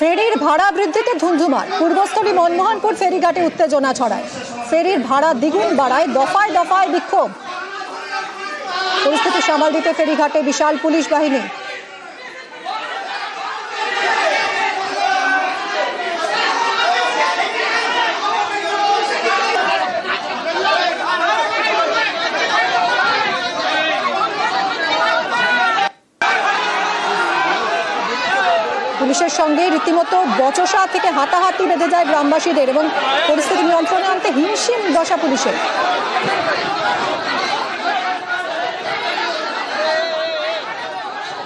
ফেরির ভাড়া বৃদ্ধিতে ধুন্ধুমার। পূর্বস্থলী মনমোহনপুর ফেরিঘাটে উত্তেজনা ছড়ায়। ফেরির ভাড়া দ্বিগুণ বাড়ায়, দফায় দফায় বিক্ষোভ। পরিস্থিতি সামাল দিতে ফেরিঘাটে বিশাল পুলিশ বাহিনী। পুলিশের সঙ্গে রীতিমতো বচসা থেকে হাতাহাতি বেঁধে যায় গ্রামবাসীদের এবং পরিস্থিতি নিয়ন্ত্রণে আনতে হিমশিম দশা পুলিশের।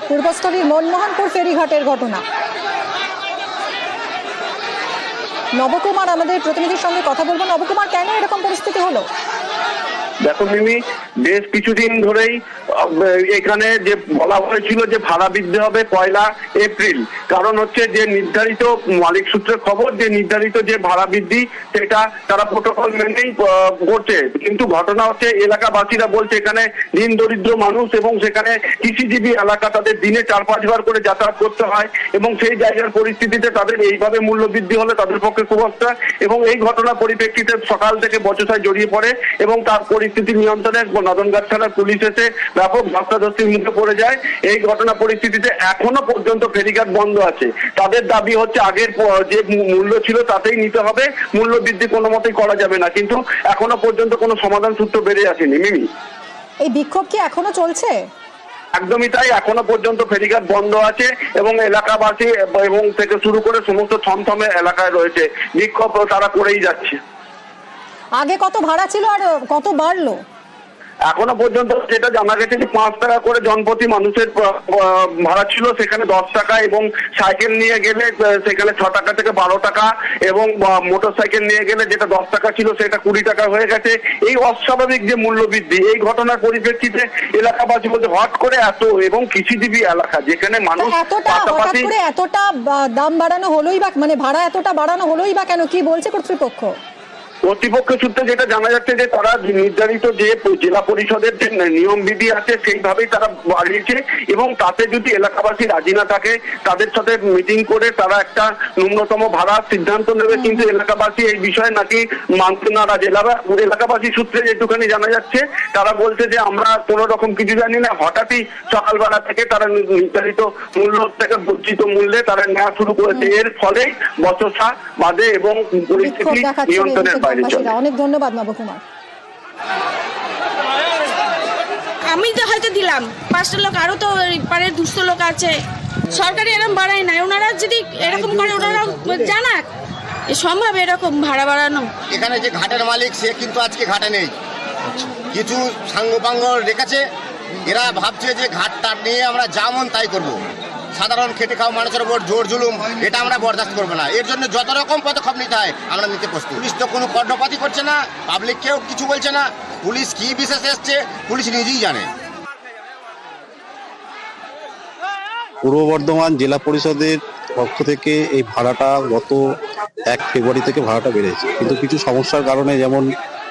পূর্বস্থলীর মনমোহনপুর ফেরিঘাটের ঘটনা। নবকুমার, আমাদের প্রতিনিধির সঙ্গে কথা বলব। নবকুমার, কেন এরকম পরিস্থিতি হলো? দেখো মিমি, বেশ কিছুদিন ধরেই এখানে যে বলা হয়েছিল যে ভাড়া বৃদ্ধি হবে পয়লা এপ্রিল, কারণ হচ্ছে যে নির্ধারিত মালিক সূত্রে খবর যে নির্ধারিত যে ভাড়া বৃদ্ধি, সেটা তারা প্রোটোকল মেনেই করছে। কিন্তু ঘটনা হচ্ছে, এলাকাবাসীরা বলছে, এখানে দিন দরিদ্র মানুষ এবং সেখানে কৃষিজীবী এলাকা তাদের দিনে চার পাঁচবার করে যাতায়াত করতে হয় এবং সেই জায়গার পরিস্থিতিতে তাদের এইভাবে মূল্য বৃদ্ধি হলে তাদের পক্ষে খুব একটা এবং এই ঘটনার পরিপ্রেক্ষিতে সকাল থেকে বচসায় জড়িয়ে পড়ে এবং তার পরিস্থিতি নিয়ন্ত্রণে নদনগাছ থানার পুলিশ এসে ব্যাপক ধস্তাধস্তির মুখে পড়ে যায়। এই ঘটনা পরিস্থিতিতে এখনও পর্যন্ত ফেরিঘাট বন্ধ আছে। তাদের দাবি হচ্ছে আগের যে মূল্য ছিল তাতেই নিতে হবে। মূল্য বৃদ্ধি কোনো মতেই করা যাবে না। কিন্তু এখনও পর্যন্ত কোনো সমাধান সূত্র বেড়ে আসেনি। মিমি? এই বিক্ষোভ কি এখনও চলছে? একদমই তাই। এখনও পর্যন্ত ফেরিঘাট বন্ধ আছে এবং এলাকাবাসী এবং থেকে শুরু করে সমস্ত থমথমে এলাকায় রয়েছে। বিক্ষোভ তারা করেই যাচ্ছে। আগে কত ভাড়া ছিল আর কত বাড়লো? এখনও পর্যন্ত যেটা জানা গেছে যে পাঁচ টাকা করে জনপ্রতি মানুষের ভাড়া ছিল সেখানে দশ টাকা এবং সাইকেল নিয়ে গেলে সেখানে ছ টাকা থেকে বারো টাকা এবং মোটর সাইকেল নিয়ে গেলে যেটা দশ টাকা ছিল সেটা কুড়ি টাকা হয়ে গেছে। এই অস্বাভাবিক যে মূল্য বৃদ্ধি এই ঘটনার পরিপ্রেক্ষিতে এলাকাবাসী বলতে হট করে এত এবং কৃষিজীবী এলাকা যেখানে মানুষ পাশাপাশি এতটা দাম বাড়ানো হলোই বা মানে ভাড়া এতটা বাড়ানো হলোই বা কেন? কি বলছে কর্তৃপক্ষ? কর্তৃপক্ষ সূত্রে যেটা জানা যাচ্ছে যে তারা নির্ধারিত যে জেলা পরিষদের যে নিয়ম বিধি আছে সেইভাবেই তারা বাড়িয়েছে এবং তাতে যদি এলাকাবাসী রাজি না থাকে তাদের সাথে মিটিং করে তারা একটা ন্যূনতম ভাড়ার সিদ্ধান্ত নেবে। কিন্তু এলাকাবাসী এই বিষয়ে নাকি মানতে নারাজ। এলাকা এলাকাবাসী সূত্রে যেটুখানি জানা যাচ্ছে তারা বলছে যে আমরা কোনো রকম কিছু জানি না। হঠাৎই সকালবেলা থেকে তারা নির্ধারিত মূল্য থেকে বর্জিত মূল্যে তারা নেওয়া শুরু করেছে। এর ফলেই বচসা বাদে এবং পরিস্থিতি নিয়ন্ত্রণের বাইরে চলে। অনেক ধন্যবাদ নবকুমার আমি তো হয়তো দিলাম। পাঁচটা লোক আরও তো পারে দুশো লোক আছে। সরকারি এরকম বাড়ায় না ওনারা যদি এরকম করে ওনারা জানাক। এ সম্ভব এরকম ভাড়া বাড়ানো? এখানে যে ঘাটের মালিক সে কিন্তু আজকে ঘাটে নেই। কিছু সাঙ্গপাঙ্গ রেখেছে। এরা ভাবছে যে ঘাটটা নিয়ে আমরা যেমন তাই করব। সাধারণ খেটে খাওয়া মানুষের উপর জোর জুলুম, এটা আমরা বরদাস্ত করব না। এর জন্য যত রকম পদক্ষেপ নিতে হয়, আমরা নিতে প্রস্তুত। পুলিশ তো কোনো কর্ণপাতি করছে না পাবলিক কেউ কিছু বলছে না। পুলিশ কি বিশেষ এসছে, পুলিশ নিজেই জানে। পূর্ব বর্ধমান জেলা পরিষদের পক্ষ থেকে এই ভাড়াটা গত এক ফেব্রুয়ারি থেকে ভাড়াটা বেড়েছে। কিন্তু কিছু সমস্যার কারণে যেমন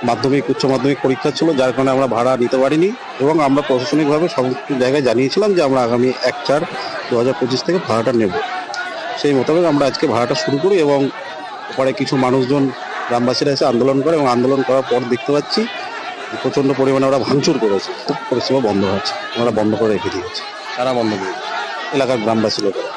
মাধ্যমিক, উচ্চ মাধ্যমিক পরীক্ষা ছিল, যার কারণে আমরা ভাড়া নিতে পারিনি এবং আমরা প্রশাসনিকভাবে সমস্ত জায়গায় জানিয়েছিলাম যে আমরা আগামী এক চার দু হাজার পঁচিশ থেকে ভাড়াটা নেব। সেই মোতাবেক আমরা আজকে ভাড়াটা শুরু করি এবং পরে কিছু মানুষজন, গ্রামবাসীরা এসে আন্দোলন করে এবং আন্দোলন করার পর দেখতে পাচ্ছি প্রচণ্ড পরিমাণে ওরা ভাঙচুর করেছে পরিষেবা বন্ধ হচ্ছে ওরা বন্ধ করে রেখে দিয়েছে কারা বন্ধ করে এলাকার গ্রামবাসী লোকেরা।